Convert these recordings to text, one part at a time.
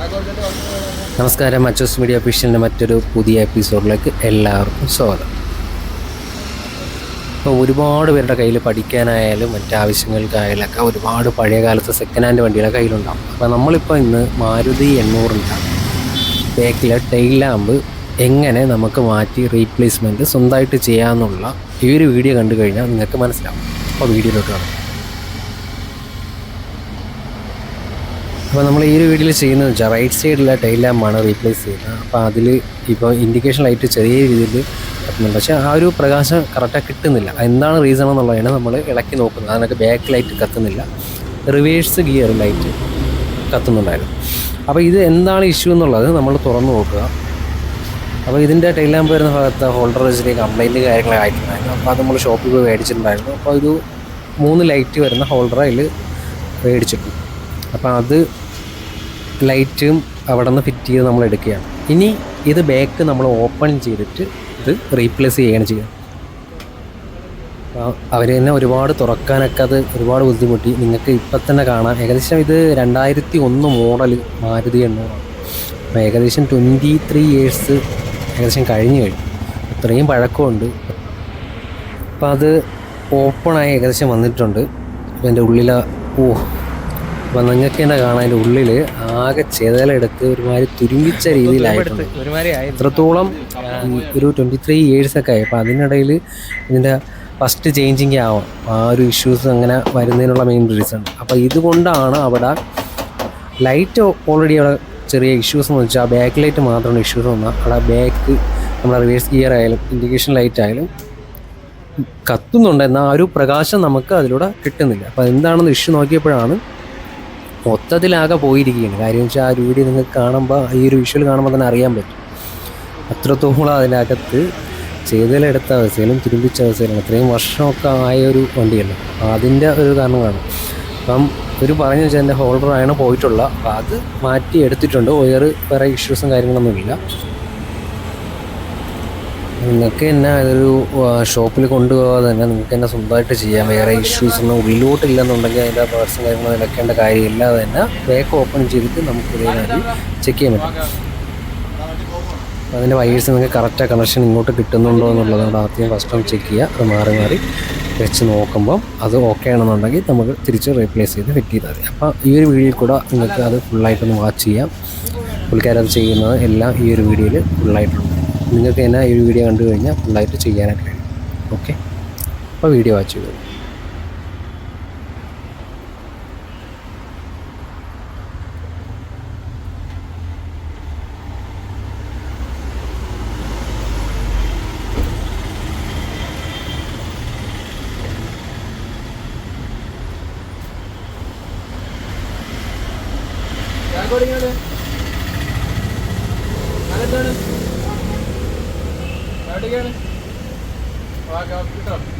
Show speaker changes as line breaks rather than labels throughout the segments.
നമസ്കാരം. അച്ചോസ് മീഡിയ ഒഫീഷ്യലിന്റെ മറ്റൊരു പുതിയ എപ്പിസോഡിലേക്ക് എല്ലാവർക്കും സ്വാഗതം. ഇപ്പോൾ ഒരുപാട് പേരുടെ കയ്യിൽ പഠിക്കാനായാലും മറ്റാവശ്യങ്ങൾക്കായാലും ഒക്കെ ഒരുപാട് പഴയ കാലത്ത് സെക്കൻഡ് ഹാൻഡ് വണ്ടികളെ കയ്യിലുണ്ടാവും. അപ്പോൾ നമ്മളിപ്പോൾ ഇന്ന് മാരുതി എണ്ണൂറിന്റെ ബാക്കിലെ ടെയിൽ ലാമ്പ് എങ്ങനെ നമുക്ക് മാറ്റി റീപ്ലേസ്മെന്റ് സ്വന്തമായിട്ട് ചെയ്യാമെന്നുള്ള ഈ ഒരു വീഡിയോ കണ്ടു കഴിഞ്ഞാൽ നിങ്ങൾക്ക് മനസ്സിലാവും. അപ്പോൾ വീഡിയോയിലോട്ട് കാണാം അപ്പോൾ നമ്മൾ ഈ ഒരു വീഡിയോയിൽ ചെയ്യുന്നത് വെച്ചാൽ റൈറ്റ് സൈഡിലെ ടൈൽ ലാമ്പാണ് റീപ്ലേസ് ചെയ്യുന്നത്. അപ്പോൾ അതിൽ ഇപ്പോൾ ഇൻഡിക്കേഷൻ ലൈറ്റ് ചെറിയ രീതിയിൽ കിട്ടുന്നുണ്ട് പക്ഷേ ആ ഒരു പ്രകാശം കറക്റ്റായി കിട്ടുന്നില്ല. എന്താണ് റീസൺ എന്നുള്ളതാണ് നമ്മൾ ഇളക്കി നോക്കുന്നത്. അതിനൊക്കെ ബാക്ക് ലൈറ്റ് കത്തുന്നില്ല. റിവേഴ്സ് ഗിയർ ലൈറ്റ് കത്തുന്നുണ്ടായിരുന്നു. അപ്പോൾ ഇത് എന്താണ് ഇഷ്യൂ എന്നുള്ളത് നമ്മൾ തുറന്നു നോക്കുക. അപ്പോൾ ഇതിന്റെ ടൈൽ ലാമ്പ് വരുന്ന ഭാഗത്ത് ഹോൾഡർ വെച്ചിട്ട് കംപ്ലൈന്റ് കാര്യങ്ങളൊക്കെ ആയിട്ടുണ്ടായിരുന്നു. അപ്പോൾ അത് നമ്മൾ ഷോപ്പിൽ പോയി മേടിച്ചിട്ടുണ്ടായിരുന്നു. അപ്പോൾ ഒരു മൂന്ന് ലൈറ്റ് വരുന്ന ഹോൾഡർ അതിൽ മേടിച്ചിട്ടുണ്ട് അപ്പോൾ അത് ലൈറ്റും അവിടെ നിന്ന് ഫിറ്റ് ചെയ്ത് നമ്മൾ എടുക്കുകയാണ്. ഇനി ഇത് ബാക്ക് നമ്മൾ ഓപ്പൺ ചെയ്തിട്ട് ഇത് റീപ്ലേസ് ചെയ്യുകയാണ് ചെയ്യുക. അവർ തന്നെ ഒരുപാട് തുറക്കാനൊക്കെ അത് ഒരുപാട് ബുദ്ധിമുട്ടി. നിങ്ങൾക്ക് ഇപ്പം തന്നെ കാണാം. ഏകദേശം ഇത് രണ്ടായിരത്തി ഒന്ന് മോഡൽ മാരുതി എണ്ണൂറാണ് അപ്പോൾ ഏകദേശം ട്വന്റി ത്രീ ഇയേഴ്സ് ഏകദേശം കഴിഞ്ഞു കഴിഞ്ഞു. ഇത്രയും പഴക്കമുണ്ട്. അപ്പോൾ അത് ഓപ്പണായി ഏകദേശം വന്നിട്ടുണ്ട്. അപ്പോൾ എന്റെ ഉള്ളിൽ ഓ അപ്പോൾ നിങ്ങൾക്ക് തന്നെ കാണാം അതിന്റെ ഉള്ളിൽ ആകെ ചെതലെടുത്ത് ഒരുമാതിരി തുരുമ്പിച്ച രീതിയിലായിട്ടുണ്ട്. എത്രത്തോളം ഒരു ട്വന്റി ത്രീ ഇയേഴ്സൊക്കെ ആയി. അപ്പോൾ അതിനിടയിൽ ഇതിന്റെ ഫസ്റ്റ് ചേഞ്ചിങ് ആവാം. ആ ഒരു ഇഷ്യൂസ് അങ്ങനെ വരുന്നതിനുള്ള മെയിൻ റീസൺ അപ്പോൾ ഇതുകൊണ്ടാണ് അവിടെ ലൈറ്റ് ഓൾറെഡി അവിടെ ചെറിയ ഇഷ്യൂസ് എന്ന് വെച്ചാൽ ബാക്ക് ലൈറ്റ് മാത്രമാണ് ഇഷ്യൂസ് വന്നാൽ അവിടെ ബാക്ക് നമ്മുടെ റിവേഴ്സ് ഗിയർ ആയാലും ഇൻഡിക്കേഷൻ ലൈറ്റ് ആയാലും കത്തുന്നുണ്ട്. എന്നാൽ ആ ഒരു പ്രകാശം നമുക്ക് അതിലൂടെ കിട്ടുന്നില്ല. അപ്പോൾ എന്താണെന്ന് ഇഷ്യൂ നോക്കിയപ്പോഴാണ് മൊത്തത്തിലാകെ പോയിരിക്കുകയാണ്. കാര്യം വെച്ചാൽ ആ ഒരു വീഡിയോ നിങ്ങൾക്ക് കാണുമ്പോൾ ഈ ഒരു വിഷ്വൽ കാണുമ്പോൾ തന്നെ അറിയാൻ പറ്റും. അത്രത്തോളം അതിനകത്ത് ചെയ്തലെടുത്ത അവസ്ഥയിലും തിരുമ്പിച്ച അവസ്ഥയിലും ഇത്രയും വർഷമൊക്കെ ആയ ഒരു വണ്ടിയല്ല. അതിന്റെ ഒരു കാരണമാണ്. അപ്പം ഒരു പറഞ്ഞു വെച്ചാൽ എന്റെ ഹോൾഡറാണ് പോയിട്ടുള്ള അപ്പോൾ അത് മാറ്റി എടുത്തിട്ടുണ്ട്. വേറെ വേറെ ഇഷ്യൂസും കാര്യങ്ങളൊന്നുമില്ല. നിങ്ങൾക്ക് തന്നെ അതൊരു ഷോപ്പിൽ കൊണ്ടുപോകാതെ തന്നെ നിങ്ങൾക്ക് തന്നെ സ്വന്തമായിട്ട് ചെയ്യാം. വേറെ ഇഷ്യൂസ് ഒന്നും ഉള്ളിലോട്ടില്ലെന്നുണ്ടെങ്കിൽ അതിന്റെ പേഴ്സും കാര്യങ്ങളും ഇളക്കേണ്ട കാര്യമില്ലാതെ തന്നെ ബാക്ക് ഓപ്പൺ ചെയ്തിട്ട് നമുക്ക് ഇതേ കാര്യം ചെക്ക് ചെയ്യാൻ പറ്റും. അതിന്റെ വയേഴ്സ് നിങ്ങൾക്ക് കറക്റ്റ് കണക്ഷൻ ഇങ്ങോട്ട് കിട്ടുന്നുണ്ടോ എന്നുള്ളത് നമ്മുടെ ആദ്യം ഫസ്റ്റ് ടൈം ചെക്ക് ചെയ്യുക. അത് മാറി മാറി വെച്ച് നോക്കുമ്പം അത് ഓക്കെ ആണെന്നുണ്ടെങ്കിൽ നമുക്ക് തിരിച്ച് റീപ്ലേസ് ചെയ്ത് ഫിറ്റ് ചെയ്താൽ മതി. അപ്പോൾ ഈ ഒരു വീഡിയോയിൽ കൂടെ നിങ്ങൾക്ക് അത് ഫുള്ളായിട്ടൊന്ന് വാച്ച് ചെയ്യാം. പുള്ളിക്കാരത് ചെയ്യുന്നത് എല്ലാം ഈ ഒരു വീഡിയോയിൽ ഫുള്ളായിട്ടുണ്ട് നിങ്ങൾക്ക് എന്നാ ഈ വീഡിയോ കണ്ടു കഴിഞ്ഞാൽ ഫുള്ളായിട്ട് ചെയ്യാനായിട്ട് കഴിയും. ഓക്കെ അപ്പോൾ വീഡിയോ വാച്ച് ചെയ്തു
ഇൻഡിക്കേറ്ററിനോട്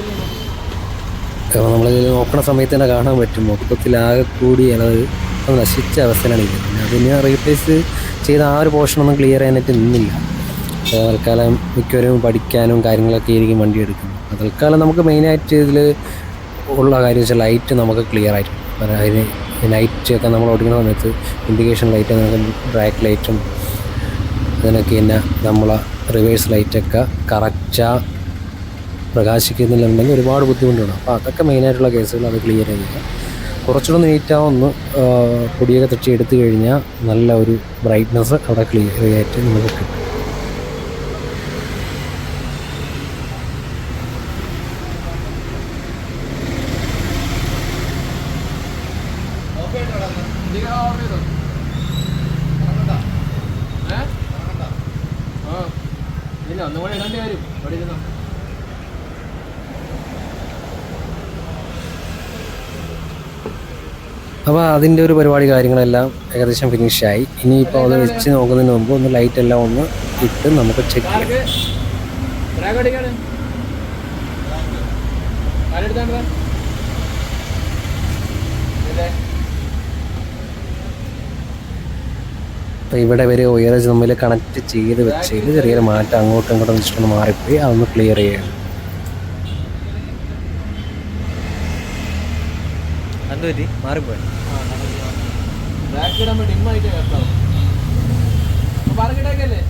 കാരണം നമ്മളിതിൽ നോക്കണ സമയത്ത് തന്നെ കാണാൻ പറ്റും. മൊത്തത്തിൽ ആകെ കൂടി അത് അത് നശിച്ച അവസ്ഥയിലാണ് ഇരിക്കുന്നത്. അതിന് റീപ്ലേസ് ചെയ്ത ആ ഒരു പോർഷനൊന്നും ക്ലിയർ ചെയ്യാനായിട്ട് നിന്നില്ല. തൽക്കാലം മിക്കവരും പഠിക്കാനും കാര്യങ്ങളൊക്കെ ആയിരിക്കും വണ്ടി അപ്പോൾ തൽക്കാലം നമുക്ക് മെയിനായിട്ട് ഇതിൽ ഉള്ള കാര്യം വെച്ചാൽ ലൈറ്റ് നമുക്ക് ക്ലിയർ ആയിരിക്കും അതിന് ലൈറ്റ് ഒക്കെ നമ്മൾ ഓടിക്കുന്ന സമയത്ത് ഇൻഡിക്കേഷൻ ലൈറ്റ് നമുക്ക് ബ്രാക്ക് ലൈറ്റും അതിനൊക്കെ തന്നെ നമ്മളെ റിവേഴ്സ് ലൈറ്റൊക്കെ കറക്റ്റാ പ്രകാശിക്കുന്നില്ലെന്നുണ്ടെങ്കിൽ ഒരുപാട് ബുദ്ധിമുട്ടുണ്ട് അപ്പോൾ അതൊക്കെ മെയിനായിട്ടുള്ള കേസുകൾ അത് ക്ലിയർ ചെയ്യുക കുറച്ചുകൂടെ നീറ്റാവുന്ന പൊടിയൊക്കെ തട്ടി എടുത്തു കഴിഞ്ഞാൽ നല്ല ഒരു ബ്രൈറ്റ്നസ് അവിടെ ക്ലിയർ ആയിട്ട് നമുക്ക് കിട്ടും.
ഒന്നുകൂടെ ഒന്നും ഇടേണ്ടി വരും ഇവിടെ ഇരുന്നോ
അപ്പോൾ അതിന്റെ ഒരു പരിപാടി കാര്യങ്ങളെല്ലാം ഏകദേശം ഫിനിഷായി. ഇനിയിപ്പോൾ അത് വെച്ച് നോക്കുന്നതിന് മുമ്പ് ഒന്ന് ലൈറ്റ് എല്ലാം ഒന്ന് ഇട്ട് നമുക്ക് ചെക്ക് ചെയ്യാം. അപ്പോൾ ഇവിടെ വരെ ഉയർച്ച് നമ്മൾ കണക്ട് ചെയ്ത് വെച്ചതിൽ ചെറിയൊരു മാറ്റം അങ്ങോട്ടും ഇങ്ങോട്ടും വെച്ചിട്ടൊന്ന് മാറിപ്പോയി. അതൊന്ന് ക്ലിയർ ചെയ്യണം
എന്ത് പറ്റി മാറിപ്പോയി.
ബ്രാക്ക് വേണ്ടി ഡിമ്മായിട്ട് കേട്ടോ പറഞ്ഞിട്ടേക്കല്ലേ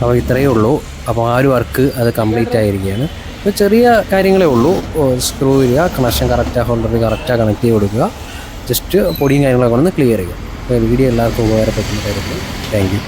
അപ്പോൾ ഇത്രയേ ഉള്ളൂ. അപ്പോൾ ആ ഒരു വർക്ക് അത് കംപ്ലീറ്റ് ആയിരിക്കുകയാണ്. അപ്പോൾ ചെറിയ കാര്യങ്ങളേ ഉള്ളൂ. സ്ക്രൂ ചെയ്യുക കണക്ഷൻ കറക്റ്റാ ഹോൾഡർ കറക്റ്റാ കണക്ട് ചെയ്ത് കൊടുക്കുക. ജസ്റ്റ് പൊടിയും കാര്യങ്ങളൊക്കെ ഒന്ന് ക്ലിയർ ചെയ്യുക. അപ്പോൾ വീഡിയോ എല്ലാവർക്കും ഉപകാരപ്പെടുന്നതായിരുന്നു താങ്ക് യു